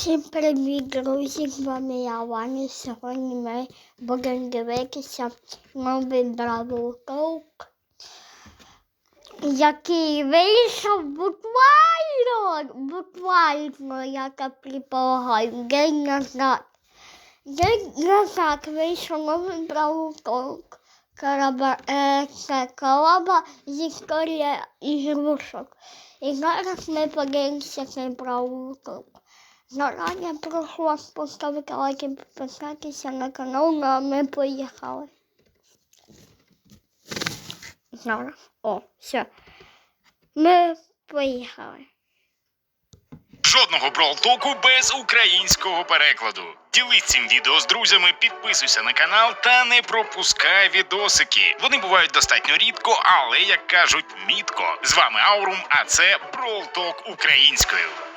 Всім привіт, друзі! З вами я Ваня. Сьогодні ми будемо дивитися новий Бравл Толк, який вийшов буквально, буквально, як я предполагаю, день назад. День назад вийшов новий Бравл Толк. Караба, е, це колаба з історія ігрушок. І зараз ми подивимося цей Бравл Толк. Зарані прошу вас поставити лайк і підписатися на канал, ну а ми поїхали. Зараз. О, все. Ми поїхали. Жодного бролтоку без українського перекладу. Ділись цим відео з друзями, підписуйся на канал та не пропускай відосики. Вони бувають достатньо рідко, але як кажуть, мітко. З вами Аурум, а це Бролток українською.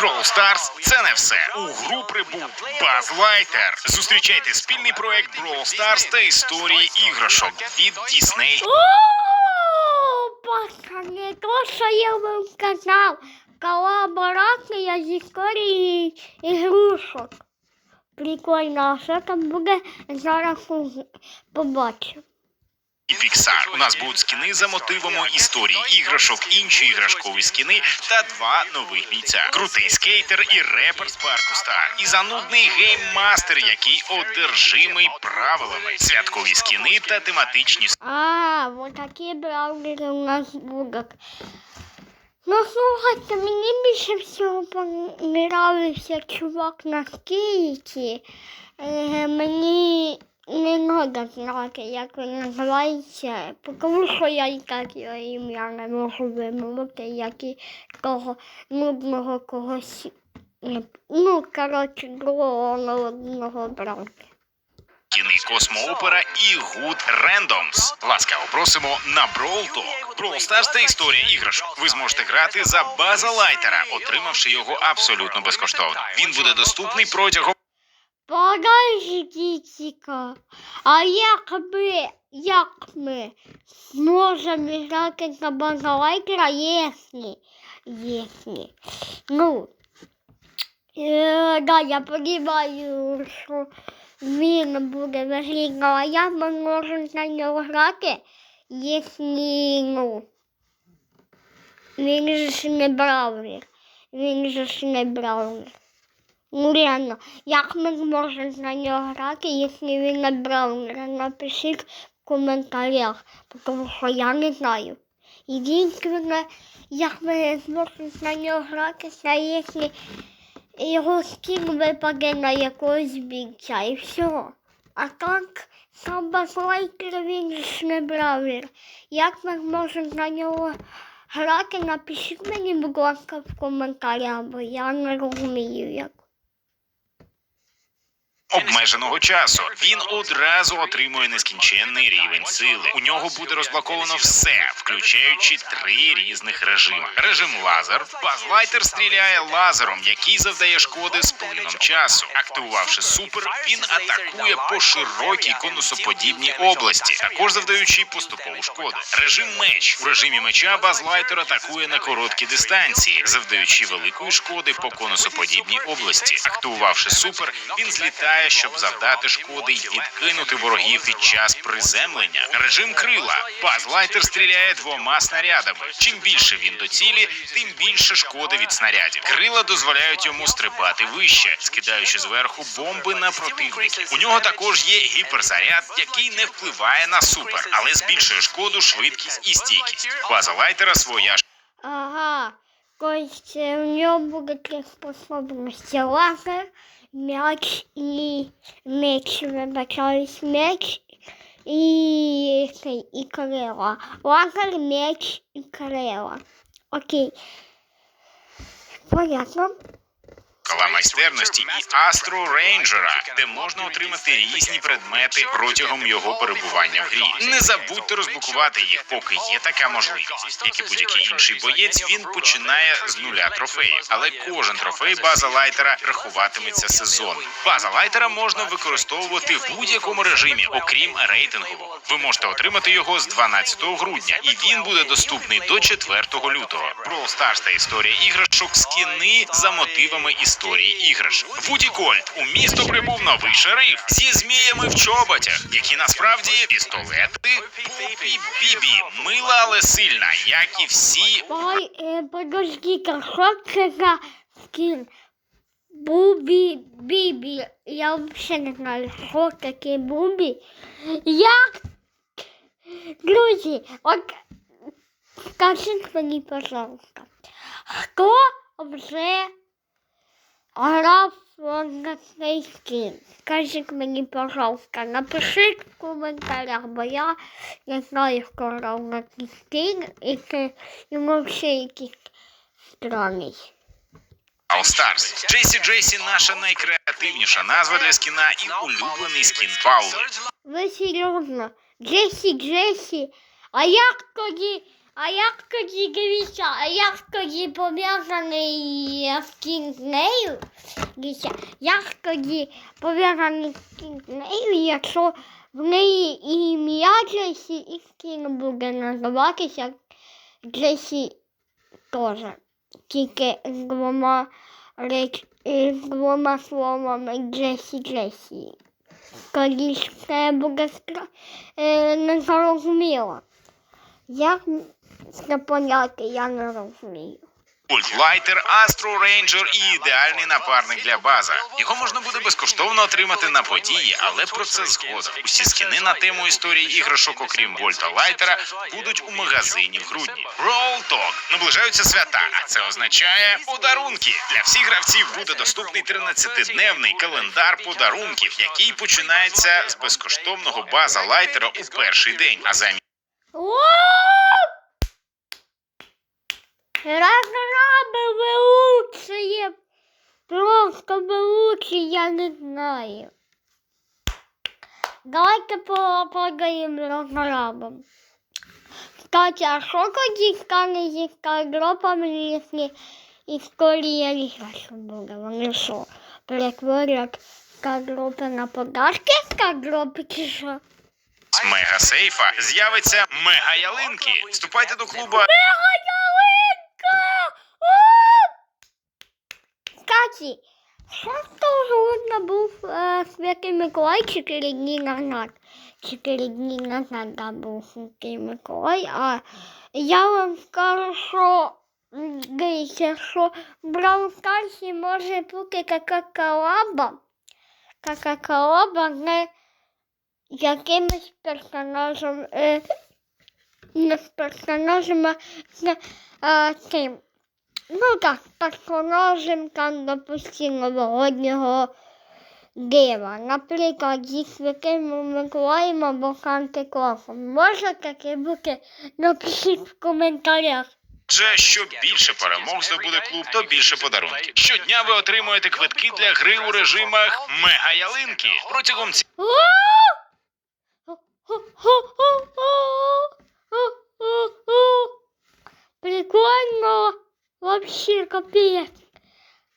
Brawl Stars – це не все. У гру прибув Баз Лайтер. Зустрічайте спільний проект Brawl Stars та історії іграшок від Disney пацани, то, що я вам казав, колаборація з історії ігрушок. Прикольно, що там буде, зараз побачимо. І Pixar. У нас будуть скіни за мотивами історії іграшок, інші іграшкові скіни та два нових бійця. Крутий скейтер і репер з парку Стар. І занудний гейммастер, який одержимий правилами. Святкові скіни та тематичні А, вот такие браузеры у нас будут. Ну, слухайте, мені більше всього понравився чувак на скейті. Е, мені не треба знати, як він називається, тому що я і так його ім'я не можу вимовити, як і того нудного когось. Ну, коротше, другого одного брата. скіни Космоопера і Good Randoms. Ласкаво просимо на Brawl Talk. Brawl Stars та історія іграшок. Ви зможете грати за база лайтера, отримавши його абсолютно безкоштовно. Він буде доступний протягом Подождіть-ка, а як ми, як ми зможемо грати за базалайкера, якщо, ну, е, да, я розумію, що він буде виграти, а як ми можемо за нього грати, якщо, ну, він же ж не браузер, він же ж не браузер. Ну реально, як ми зможемо на нього грати, якщо він не браунера? Напишіть в коментарях, тому що я не знаю. Єдине, як ми зможемо на нього грати, це якщо його скін випаде на якогось бійця і все. А так, сам Базлайкер він ж не браунер. Як ми можемо на нього грати, напишіть мені, будь ласка, в коментарях, бо я не розумію як. Обмеженого часу. Він одразу отримує нескінченний рівень сили. У нього буде розблоковано все, включаючи три різних режими. Режим лазер. Базлайтер стріляє лазером, який завдає шкоди з плином часу. Активувавши супер, він атакує по широкій конусоподібній області, також завдаючи поступову шкоду. Режим меч у режимі меча Базлайтер атакує на короткі дистанції, завдаючи великої шкоди по конусоподібній області. Активувавши супер, він злітає, щоб завдати шкоди й відкинути ворогів під час приземлення. Режим крила. Базлайтер стріляє двома снарядами. Чим більше він до цілі, тим більше шкоди від снарядів. Крила дозволяють йому стрибати вище, скидаючи зверху бомби на противників. У нього також є гіперзаряд, який не впливає на супер, але збільшує шкоду, швидкість і стійкість. База лайтера своя Ага, то есть э, у него будут способности. Лазер, мяч и меч. Вибачаюсь, меч и, цей, и крила. Лазер, меч и крила. Окей. Понятно. Шкала майстерності і Астро Рейнджера, де можна отримати різні предмети протягом його перебування в грі. Не забудьте розблокувати їх, поки є така можливість. Як і будь-який інший боєць, він починає з нуля трофеїв, але кожен трофей база лайтера рахуватиметься сезонним. База лайтера можна використовувати в будь-якому режимі, окрім рейтингового. Ви можете отримати його з 12 грудня, і він буде доступний до 4 лютого. Brawl Stars та історія іграшок скіни за мотивами історії історії іграшок. Вуді Кольт у місто прибув новий шериф зі зміями в чоботях, які насправді пістолети. Попі Бібі мила, але сильна, як і всі Ой, е, подожди-ка, що це за скін? Бубі, бібі. Я взагалі не знаю, що таке бубі. Як? Друзі, от скажіть мені, пожалуйста, хто вже грав на цей скін? Скажіть мені, пожалуйста, напишіть в коментарях, бо я не знаю, хто грав на скін, і це йому ще якийсь странний. All Stars. Джейсі Джейсі наша найкреативніша назва для скіна і улюблений скін Паули. Ви серйозно? Джесі, Джесі, а як тоді, а як тоді, дивіться, а як тоді пов'язаний е, з нею? Дивіться, пов'язаний скін з нею, якщо в неї ім'я Джесі, і скін буде називатися Джесі теж. Тільки з двома реч, е, з двома словами Джесі Джесі. Тоді це буде стра... е, не зрозуміло. Як це поняти, я не розумію. Ультлайтер, Астро Рейнджер і ідеальний напарник для база. Його можна буде безкоштовно отримати на події, але про це згодом. Усі скіни на тему історії іграшок, окрім Вольта Лайтера, будуть у магазині в грудні. Talk. наближаються свята, а це означає подарунки. Для всіх гравців буде доступний 13-дневний календар подарунків, який починається з безкоштовного база лайтера у перший день. А замість О! Разраби вилучує. Просто вилучує, я не знаю. Давайте попадаємо розрабом. Кстати, а що тоді стане зі скайдропами, якщо історія іграшок буде? Вони що, перетворять скайдропи на подарки скайдропи чи що? З мега-сейфа з'явиться мега-ялинки. Вступайте до клубу Мега ялинка! Кстати, що грудно був е, Святий Миколай 4 дні назад. 4 дні назад да, був Святий Миколай, а я вам скажу, м, дивіться, що в Браwl Старсі може бути така колаба, така колаба з якимось персонажем, е, не з персонажем, а з е, цим. Ну так, персонажем там, допустимо, дива. Наприклад, зі Святим Миколаєм або Санти-Клаусом. Може таке бути? Напишіть в коментарях. Адже що більше перемог здобуде клуб, то більше подарунків. Щодня ви отримуєте квитки для гри у режимах мега-ялинки. Протягом ці Прикольно. Вообще капец.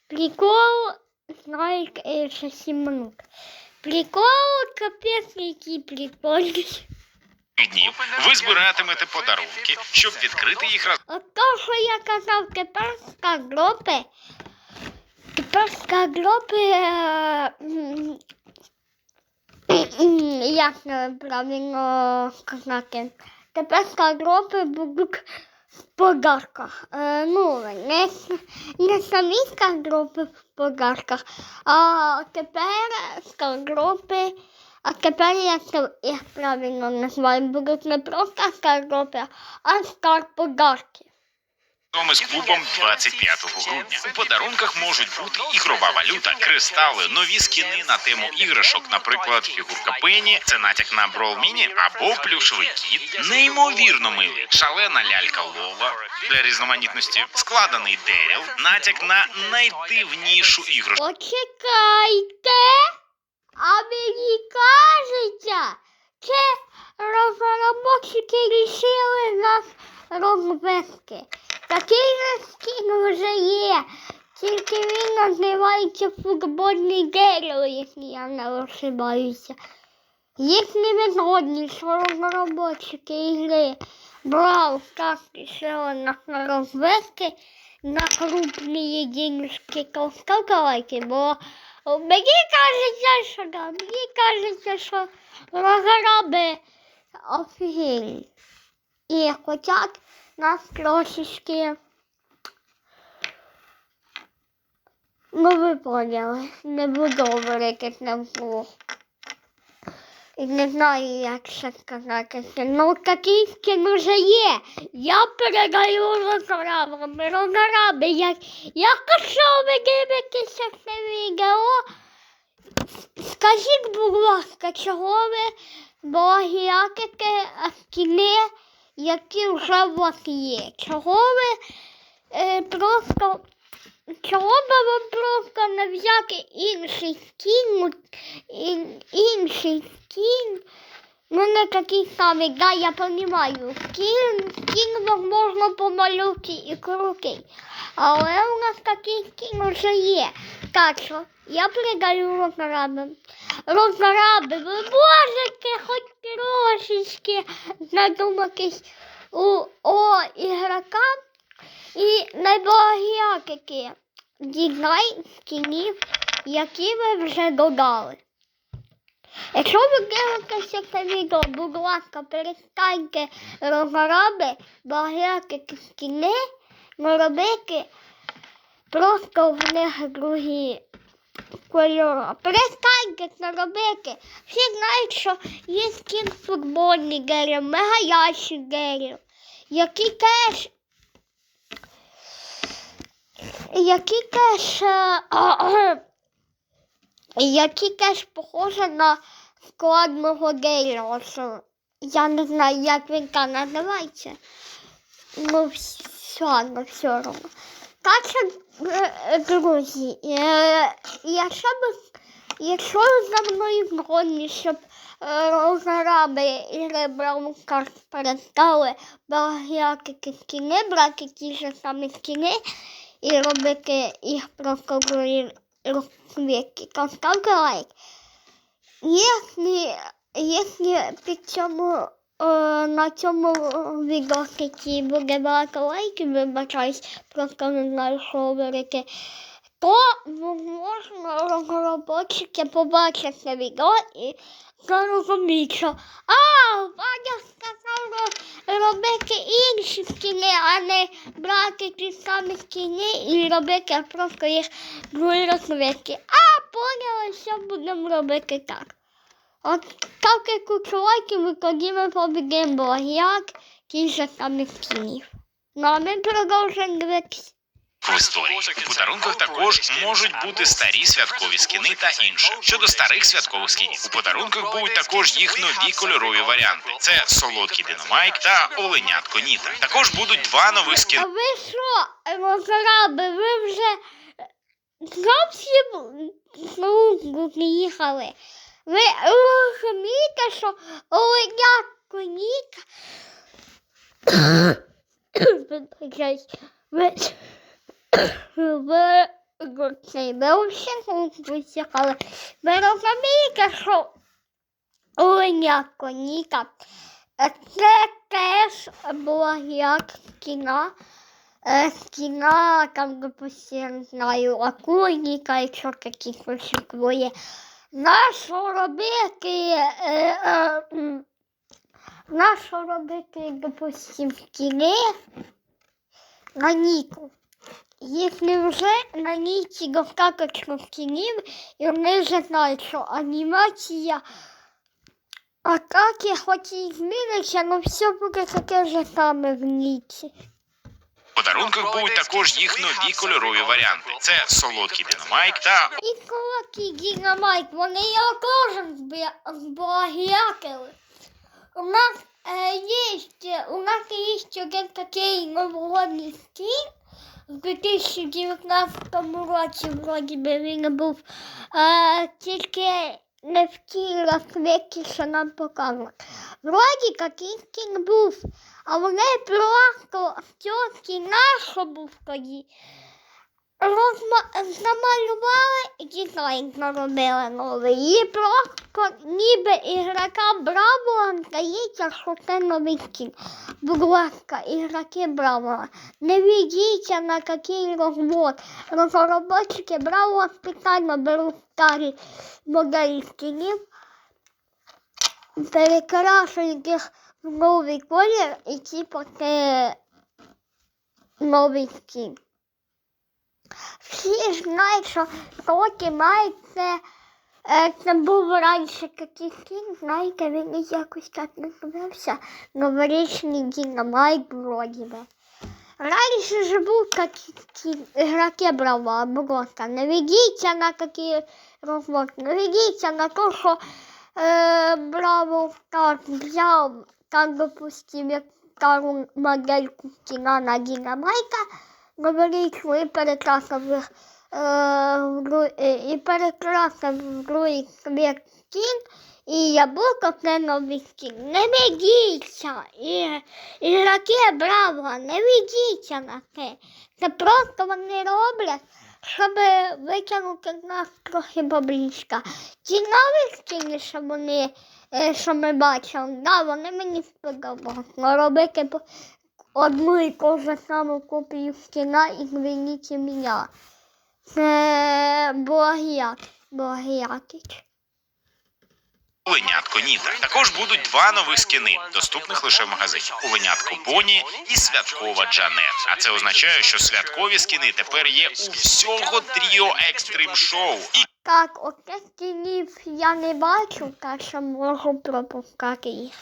Прикол, знаю, э, еще 7 минут. Прикол, капец, який прикольний. днів ви збиратимете подарунки, щоб відкрити їх разом. От то, що я казав, тепер скагропи, тепер скагропи, як правильно сказати, тепер скагропи будуть в подарках. Е, ну, не, не самі скагропи в подарках, а тепер скагропи, а тепер це- як правильно назвати, будуть не просто скагропи, а скар-подарки. Ми з клубом 25 грудня. У подарунках можуть бути ігрова валюта, кристали, нові скіни на тему іграшок, наприклад, фігурка Пенні, це натяк на Брол Міні або плюшовий кіт, неймовірно милий, шалена лялька Лола для різноманітності, складений Деріл, натяк на найдивнішу іграшку. Почекайте, а мені кажеться, це розробники рішили нас розвести. Такий скін вже є, тільки він називається футбольний дерево, якщо я не ошибаюся. Якщо ви згодні, що розробники ігри Brawl Stars рішили нас розвести, на крупні денежки лайків, бо мені кажеться, що да, мені кажеться, що розграби офігенні. І хочуть нас трошечки Ну, ви поняли, не буду говорити вслух. І не знаю, як ще сказати. Ну, такий уже є. Я передаю розрабам. Розраби, як, якщо ви дивитеся це відео, скажіть, будь ласка, чого ви блогіаките скіни, які вже у вас є? Чого ви е, просто Чого б вам просто не взяти інший скін, ін- інший скін, ну не такий самий, да, я розумію. Скін вам можна помалювати і крутий. Але у нас такий скін вже є. Так що я передаю розрабам. Розраби, ви можете хоч трошечки задуматись у, о ігрокам, і найблагіякики дізнай скінів, які ви вже додали. Якщо ви дивитеся це відео, будь ласка, перестаньте розраби багіякики скіни, не робити просто в них другі кольори. Перестаньте це робити. Всі знають, що є скін футбольний герів, мегаячий герів, які теж які теж, е, які теж похожі на складного дерева. Я не знаю, як він там називається. Ну, все одно, все одно. Так що, е, друзі, е, якщо б, якщо за мною згодні, щоб е, розраби і ребраункар перестали багато скіни, брати ті ж самі скіни, і робити їх просто розквітки. То ставте лайк. Якщо, під цьому е, на цьому відосиці буде багато лайків, вибачаюсь, просто не знаю, що говорити, то можна розробочики побачать це відео і зрозуміють, що а, Ваня сказав ро- робити інші скіни, а не брати ті самі скіни і робити просто їх другі розквітки. А, поняли, що будемо робити так. От і тоді ми побігаємо ті ж самі скінів. Ну, а ми продовжуємо дивитися. в історії. У подарунках також можуть бути старі святкові скіни та інше. Щодо старих святкових скінів, у подарунках будуть також їх нові кольорові варіанти. Це солодкий динамайк та оленятко Ніта. Також будуть два нових скіни. А ви що, розраби, ви вже зовсім їхали? Ви розумієте, що оленятко Ніка... Вибачаюсь. Ви... Цей, ви всі службу. Ви розумієте, що оленятко Ніка Е, Це теж була як кіно. Е, Кіно, там, допустим, знаю, акульника, якщо такі существує. Нащо робити, е, е, нащо робити, допустим, кіни на Ніку? Якщо вже на Ніці достаточно кінів, і вони вже знають, що анімація а так я хоч і зміниться, але все буде таке ж саме в Ніці. Подарунках будуть також їх нові кольорові варіанти. Це солодкий динамайк та І колоки Дінамайк, вони його теж збі- У нас е, є ще, у нас є ще один такий новогодній скін. В 2019 році вроді би він був е, тільки не в тій розквітці, що нам показували. Вроді такий скін був, а вони просто в цього скіна, що був тоді, розма... намалювали і дизайн наробили новий. І просто ніби ігрока Браво здається, що це новий скін. Будь ласка, ігроки Браво, не ведіться на такий розвод. Розробники Браво спеціально беруть старі моделі скінів, перекрашують їх новий колір і типу це новий скін. Всі ж знають, що Токі Майк це, е, це був раніше такий скін, знаєте, він якось так називався новорічний дінамайк вроді би. Раніше ж був такий скін, ігроки брала, просто не на такі розмови, не ведіться на те, що е, Браво Стар взяв, допустим, як стару модельку скіна на дінамайка, говорить, що і перекрасив їх, е, в в другий світ скін, і яблуко це новий скін. Не ведіться, і, ігроки браво, не ведіться на це. Це просто вони роблять, щоб витягнути нас трохи поблизька. Ті нові скіни, що вони, е, що ми бачили, да, вони мені сподобалися. Робити одну і ту ж саму копію скіна і звініть мене. Це Богіяк. Богіякіч. Оленятко Ніта. Також будуть два нових скини, доступних лише в магазині. Оленятко Боні і святкова Джанет. А це означає, що святкові скини тепер є у всього Тріо Екстрим Шоу. І Так, оце скінів я не бачу, так що можу пропускати їх.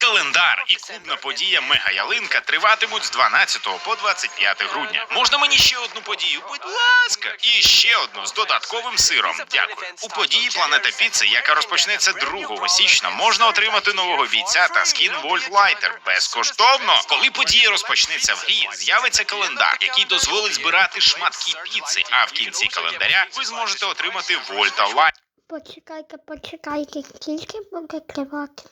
Календар і клубна подія Мега Ялинка триватимуть з 12 по 25 грудня. Можна мені ще одну подію? Будь ласка, і ще одну з додатковим сиром. Дякую. У події Планета Піци, яка розпочнеться 2 січня, можна отримати нового бійця та скін Вольт Лайтер безкоштовно. Коли подія розпочнеться в грі, з'явиться календар, який дозволить збирати шматки піци. А в кінці календаря ви зможете отримати Вольта Лайтер. Почекайте, почекайте, скільки буде тривати?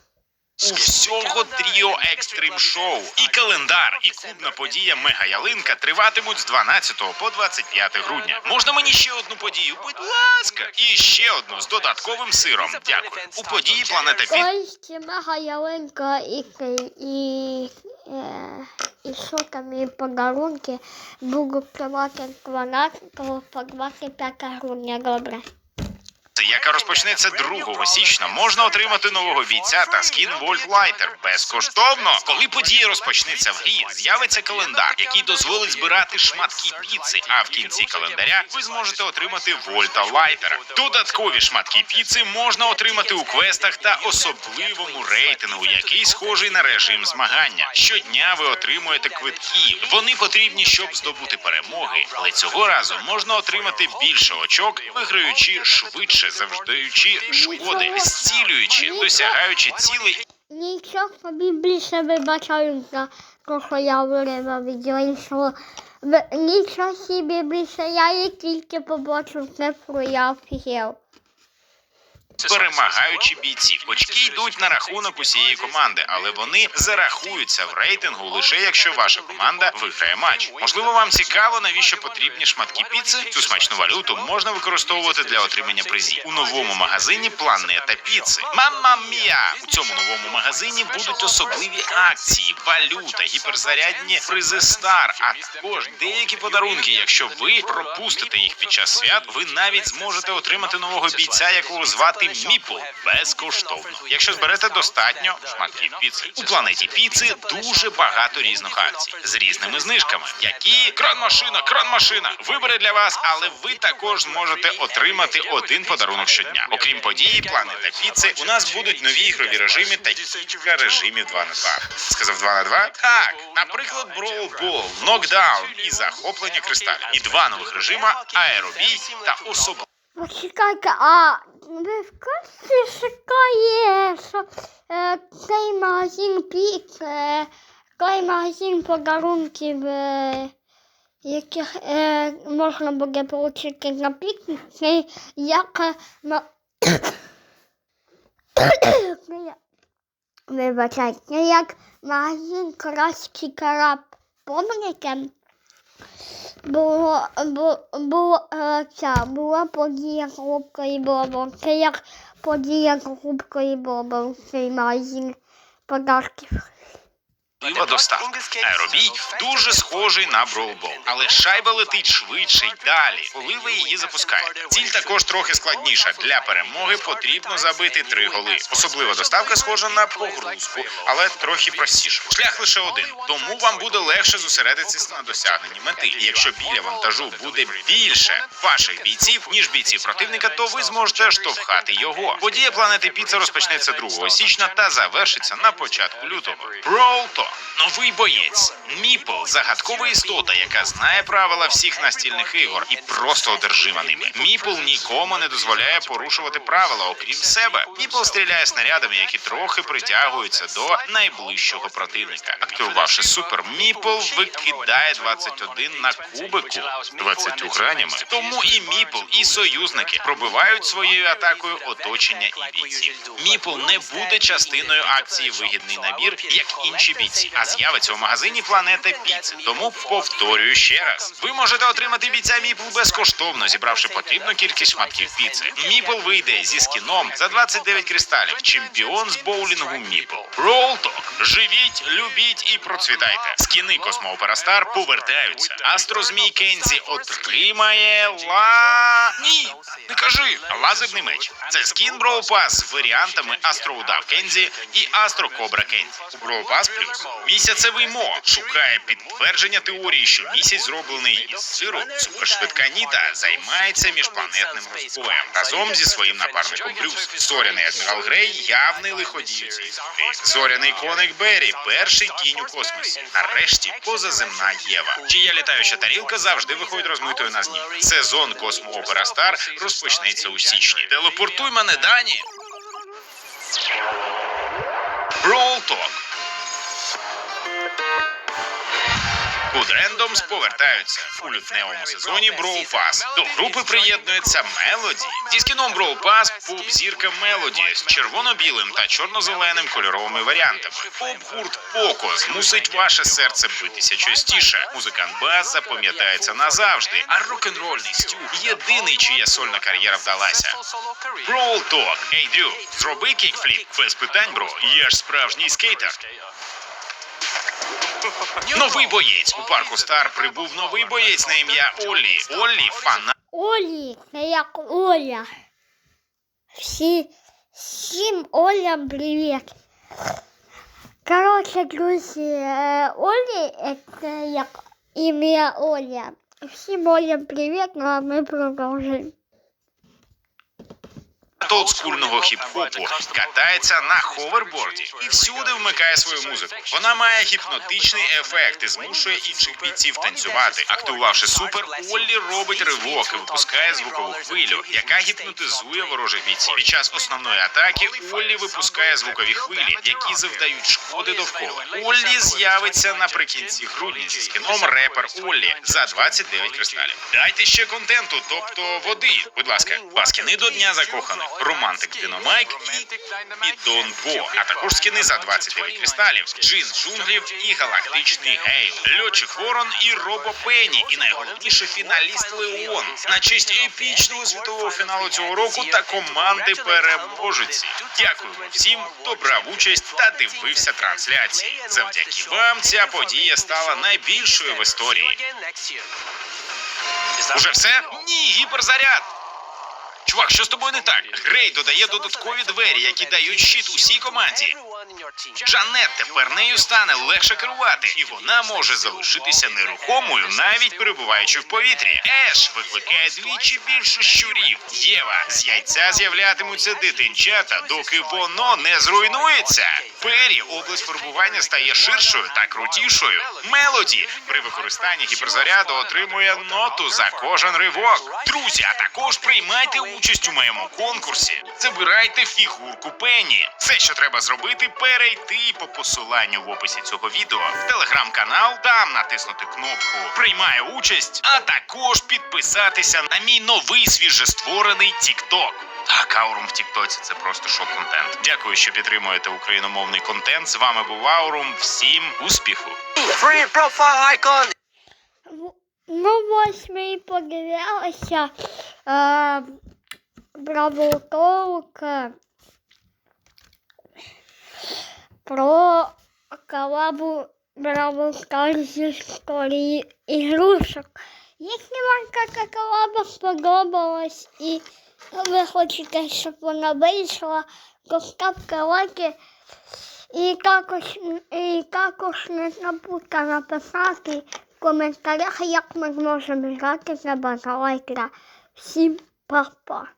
З всього Тріо Екстрим Шоу. І календар, і клубна подія Мега Ялинка триватимуть з 12 по 25 грудня. Можна мені ще одну подію? Будь ласка, і ще одну з додатковим сиром. Дякую. У події Планета Піт Ось мега ялинка і, і, е, і що там і подарунки будуть тривати 12 по 25 грудня, добре. Яка розпочнеться 2 січня, можна отримати нового бійця та скін Вольт Лайтер безкоштовно. Коли подія розпочнеться в грі, з'явиться календар, який дозволить збирати шматки піци. А в кінці календаря ви зможете отримати Вольта Лайтера. Додаткові шматки піци можна отримати у квестах та особливому рейтингу, який схожий на режим змагання. Щодня ви отримуєте квитки. Вони потрібні, щоб здобути перемоги, але цього разу можна отримати більше очок, виграючи швидше, завждаючи шкоди, зцілюючи, досягаючи цілей Нічого собі більше вибачаю за те, що я время відео іншого. нічого собі більше, я її тільки побачив цифру, я перемагаючи бійців. Очки йдуть на рахунок усієї команди, але вони зарахуються в рейтингу лише якщо ваша команда виграє матч. Можливо, вам цікаво, навіщо потрібні шматки піци? Цю смачну валюту можна використовувати для отримання призів у новому магазині Планета Піци. Мамма мія! У цьому новому магазині будуть особливі акції, валюта, гіперзарядні призи стар, а також деякі подарунки. Якщо ви пропустите їх під час свят, ви навіть зможете отримати нового бійця, якого звати Міпл безкоштовно. Якщо зберете достатньо шматків піци. У планеті піци дуже багато різних акцій з різними знижками. Які кран-машина, кран-машина вибере для вас, але ви також зможете отримати один подарунок щодня. Окрім події, планета піци, у нас будуть нові ігрові режими та кілька режимів 2 на 2. Сказав 2 на 2? Так, наприклад, Ball, Нокдаун і захоплення кристалів. І два нових режима аеробій та особливо. Почекайте, а ви в курсі шукає, що е, цей магазин піц, е, той магазин подарунків, е, яких е, можна буде отримати на піці, це як е, на... Це я- Вибачайте, було, було, було е, ця, була подія Крупкої Бобо. Це як подія Крупкої Бобо, цей магазин подарків. Пива доставка. Аеробій дуже схожий на бролбол, але шайба летить швидше й далі, коли ви її запускаєте. Ціль також трохи складніша. Для перемоги потрібно забити три голи. Особлива доставка схожа на погрузку, але трохи простіше. Шлях лише один, тому вам буде легше зосередитися на досягненні мети. І якщо біля вантажу буде більше ваших бійців ніж бійців противника, то ви зможете штовхати його. Подія планети Піца розпочнеться 2 січня та завершиться на початку лютого. Talk. Новий боєць Міпл загадкова істота, яка знає правила всіх настільних ігор і просто одержима ними. Міпл нікому не дозволяє порушувати правила, окрім себе. Міпл стріляє снарядами, які трохи притягуються до найближчого противника. Активувавши супер, Міпл викидає 21 на кубику 20 гранями. Тому і Міпл, і союзники пробивають своєю атакою оточення і бійців. Міпл не буде частиною акції вигідний набір, як інші бійці, а з'явиться у магазині Планета Піци. Тому повторюю ще раз: ви можете отримати бійця Міпл безкоштовно, зібравши потрібну кількість шматків піци. Міпл вийде зі скіном за 29 кристалів. Чемпіон з боулінгу Міпл. Ролток. Живіть, любіть і процвітайте. Скіни Космоопера Стар повертаються. Астрозмій Кензі отримає ла. Ні, не кажи. Лазерний меч. Це скін Pass з варіантами Астроудав Кензі і Астро Кобра Кензі. У Pass Plus місяцевий мо шукає підтвердження теорії, що місяць зроблений із сиру. Супершвидка Ніта займається міжпланетним розбоєм разом зі своїм напарником Брюс. Зоряний адмірал Грей явний лиходій. Зоряний коник Беррі, перший кінь у космосі. Нарешті позаземна Єва, чия літаюча тарілка завжди виходить розмитою на знімки. Сезон Космоопера Стар розпочнеться у січні. Телепортуй мене, Дані. Brawl Randoms повертаються у лютневому сезоні Brawl Pass. До групи приєднується Мелоді. Зі скіном Pass поп зірка Мелоді з червоно-білим та чорно-зеленим кольоровими варіантами. Поп-гурт Поко змусить ваше серце битися частіше. Музикант Бас запам'ятається назавжди. А рок-н-рольний Стю єдиний, чия сольна кар'єра вдалася. Brawl Talk. Ей, Дрю, зроби кікфліп. Без питань, бро. Я ж справжній скейтер. Новий боєць у парку Стар прибув новий боєць на ім'я Оллі. Оллі фанат. Олі, як Оля. Всі, всім Олям привіт. Коротше, друзі, е, Олі це як ім'я Оля. Всім Олям привіт, ну а ми продовжуємо. Олдскульного хіп-хопу катається на ховерборді і всюди вмикає свою музику. Вона має гіпнотичний ефект і змушує інших бійців танцювати. Активувавши супер, Оллі робить ривок і випускає звукову хвилю, яка гіпнотизує ворожих бійців. Під час основної атаки Оллі випускає звукові хвилі, які завдають шкоди довкола. Оллі з'явиться наприкінці грудня зі скіном репер Оллі за 29 кристалів. Дайте ще контенту, тобто води. Будь ласка, паскіни до дня закоханих, романтик Диномайк і Підон Бо, а також скіни за 29 кристалів, Джин джунглів і галактичний гейл, льотчик Ворон і Робо Пенні, і найголовніше фіналіст Леон. На честь епічного світового фіналу цього року та команди переможеці. Дякуємо всім, хто брав участь та дивився трансляції. Завдяки вам ця подія стала найбільшою в історії. Уже все? Ні, гіперзаряд. Чувак, що з тобою не так? Грей додає додаткові двері, які дають щит усій команді. Джанет тепер нею стане легше керувати, і вона може залишитися нерухомою, навіть перебуваючи в повітрі. Еш викликає двічі більше щурів. Єва з яйця з'являтимуться дитинчата, доки воно не зруйнується. Пері область фарбування стає ширшою та крутішою. Мелоді при використанні гіперзаряду отримує ноту за кожен ривок. Друзі, а також приймайте участь у моєму конкурсі. Забирайте фігурку Пенні. Все, що треба зробити, перейти по посиланню в описі цього відео в телеграм-канал, там натиснути кнопку Приймаю участь, а також підписатися на мій новий свіжестворений TikTok. Так, Аурум в Тіктоці це просто шок-контент. Дякую, що підтримуєте україномовний контент. З вами був Аурум. Всім успіху! Free profile icon. Ну, ось ми і подивилися е, бравлтолк про колабу Бравл Старс історії ігрушок. Якщо вам така колаба сподобалась і ви хочете, щоб вона вийшла, то ставте лайки і також, і також не забудьте написати в коментарях, як ми зможемо грати за базалайкера. Всім па-па!